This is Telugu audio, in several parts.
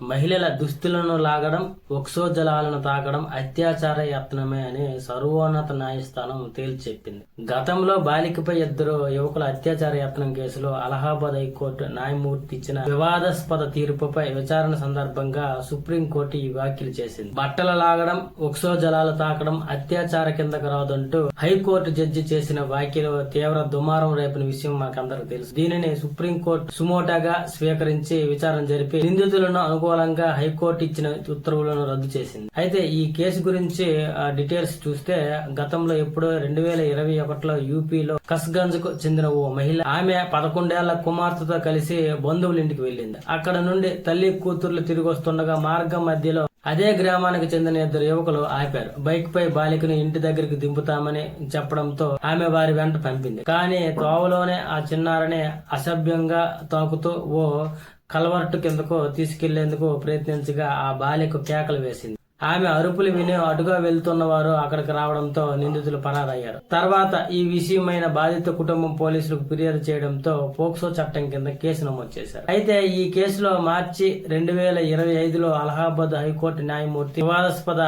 మహిళల దుస్తులను లాగడం ఒక్సో జలాలను తాకడం అత్యాచార యత్నమే అని సర్వోన్నత న్యాయస్థానం తేల్చి చెప్పింది గతంలో బాలికపై ఇద్దరు యువకుల అత్యాచార యత్నం కేసులో అలహాబాద్ హైకోర్టు న్యాయమూర్తి ఇచ్చిన వివాదాస్పద తీర్పుపై విచారణ సందర్భంగా సుప్రీంకోర్టు ఈ వ్యాఖ్యలు చేసింది. బట్టల లాగడం ఒక్సో జలాలు తాకడం అత్యాచార కిందకు రాదంటూ హైకోర్టు జడ్జి చేసిన వ్యాఖ్యలు తీవ్ర దుమారం రేపిన విషయం మనకందరికి తెలుసు. దీనిని సుప్రీంకోర్టు సుమోటాగా స్వీకరించి విచారణ జరిపి నిందితులను అనుకూలంగా హైకోర్టు ఇచ్చిన ఉత్తర్వులను రద్దు చేసింది. అయితే ఈ కేసు గురించి ఆ, డీటెయిల్స్ చూస్తే గతంలో ఎప్పుడో రెండు వేల ఇరవై ఒకటిలో యూపీలో కస్గంజ్కు చెందిన ఓ మహిళ ఆమె పదకొండేళ్ళ కుమార్తెతో కలిసి బంధువుల ఇంటికి వెళ్ళింది. అక్కడ నుండి తల్లి కూతుర్లు తిరిగి వస్తుండగా మార్గం మధ్యలో అదే గ్రామానికి చెందిన ఇద్దరు యువకులు ఆపారు. బైక్ పై బాలికను ఇంటి దగ్గరికి దింపుతామని చెప్పడంతో ఆమె వారి వెంట పంపింది. కానీ తోవలోనే ఆ చిన్నారని అసభ్యంగా తాకుతూ ఓ కలవర్టు కిందకు తీసుకెళ్ళేందుకు ప్రయత్నించగా ఆ బాలిక కేకలు వేసింది. ఆమె అరుపులు విని అటుగా వెళ్తున్న వారు అక్కడికి రావడంతో నిందితులు పరారయ్యారు. తర్వాత ఈ విషయమైన బాధిత కుటుంబం పోలీసులకు ఫిర్యాదు చేయడంతో పోక్సో చట్టం కింద కేసు నమోదు చేశారు. అయితే ఈ కేసులో మార్చి రెండు వేల ఇరవై ఐదులో అలహాబాద్ హైకోర్టు న్యాయమూర్తి వివాదాస్పద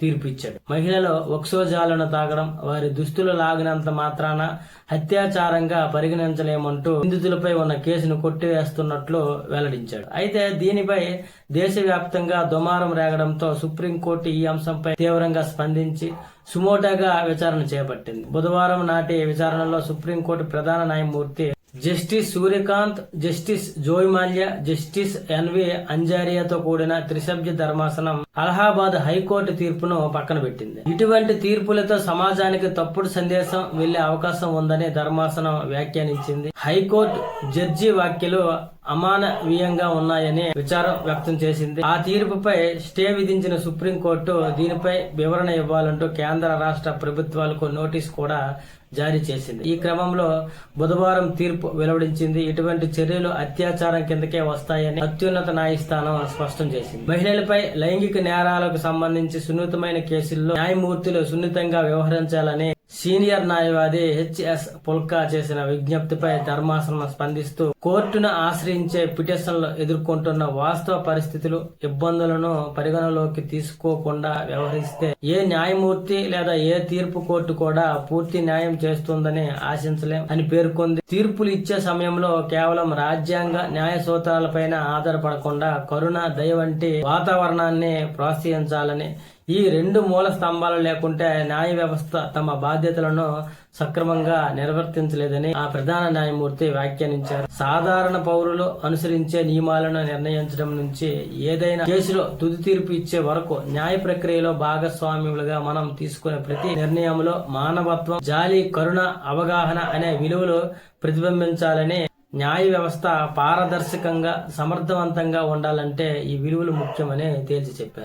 తీర్పు ఇచ్చాడు మహిళలు ఒక్సోజాలను తాగడం వారి దుస్తులు లాగినంత మాత్రాన హత్యాచారంగా పరిగణించలేమంటూ నిందితులపై ఉన్న కేసును కొట్టివేస్తున్నట్లు వెల్లడించాడు. అయితే దీనిపై దేశవ్యాప్తంగా దుమారం రేగడంతో సుప్రీంకోర్టు ఈ అంశంపై తీవ్రంగా స్పందించి సుమోటాగా విచారణ చేపట్టింది. బుధవారం నాటి విచారణలో సుప్రీంకోర్టు ప్రధాన న్యాయమూర్తి justice Suryakant justice Joymalya justice N అంజారియాతో కూడిన త్రిసభ్య ధర్మాసనం అలహాబాద్ హైకోర్టు తీర్పును పక్కన పెట్టింది. ఇటువంటి తీర్పులతో సమాజానికి తప్పుడు సందేశం వెళ్ళే అవకాశం ఉందని ధర్మాసనం వ్యాఖ్యానించింది. హైకోర్టు జడ్జి వ్యాఖ్యలు అమానవీయంగా ఉన్నాయని విచారం వ్యక్తం చేసింది. ఆ తీర్పుపై స్టే విధించిన సుప్రీంకోర్టు దీనిపై వివరణ ఇవ్వాలంటూ కేంద్ర రాష్ట్ర ప్రభుత్వాలకు నోటీస్ కూడా జారీ చేసింది. ఈ క్రమంలో బుధవారం తీర్పు వెలువడించింది. ఇటువంటి చర్యలు అత్యాచారం కిందకే వస్తాయని అత్యున్నత న్యాయస్థానం స్పష్టం చేసింది. మహిళలపై లైంగిక నేరాలకు సంబంధించి సున్నితమైన కేసుల్లో న్యాయమూర్తులు సున్నితంగా వ్యవహరించాలని సీనియర్ న్యాయవాది హెచ్ఎస్ పుల్కా చేసిన విజ్ఞప్తిపై ధర్మాసనం స్పందిస్తూ కోర్టును ఆశ్రయించే పిటిషన్లు ఎదుర్కొంటున్న వాస్తవ పరిస్థితులు ఇబ్బందులను పరిగణలోకి తీసుకోకుండా వ్యవహరిస్తే ఏ న్యాయమూర్తి లేదా ఏ తీర్పు కోర్టు కూడా పూర్తి న్యాయం చేస్తుందని ఆశించలేం అని పేర్కొంది. తీర్పులు ఇచ్చే సమయంలో కేవలం రాజ్యాంగ న్యాయ సూత్రాలపైన ఆధారపడకుండా కరుణ దయ వంటి వాతావరణాన్ని ప్రోత్సహించాలని ఈ రెండు మూల స్తంభాలు లేకుంటే న్యాయ వ్యవస్థ తమ బాధ్యతలను సక్రమంగా నిర్వర్తించలేదని ఆ ప్రధాన న్యాయమూర్తి వ్యాఖ్యానించారు. సాధారణ పౌరులు అనుసరించే నియమాలను నిర్ణయించడం నుంచి ఏదైనా కేసులో తుది తీర్పు ఇచ్చే వరకు న్యాయ ప్రక్రియలో భాగస్వామ్యులుగా మనం తీసుకునే ప్రతి నిర్ణయంలో మానవత్వం జాలి కరుణ అవగాహన అనే విలువలు ప్రతిబింబించాలని న్యాయ వ్యవస్థ పారదర్శకంగా సమర్థవంతంగా ఉండాలంటే ఈ విలువలు ముఖ్యమని తేల్చి చెప్పారు.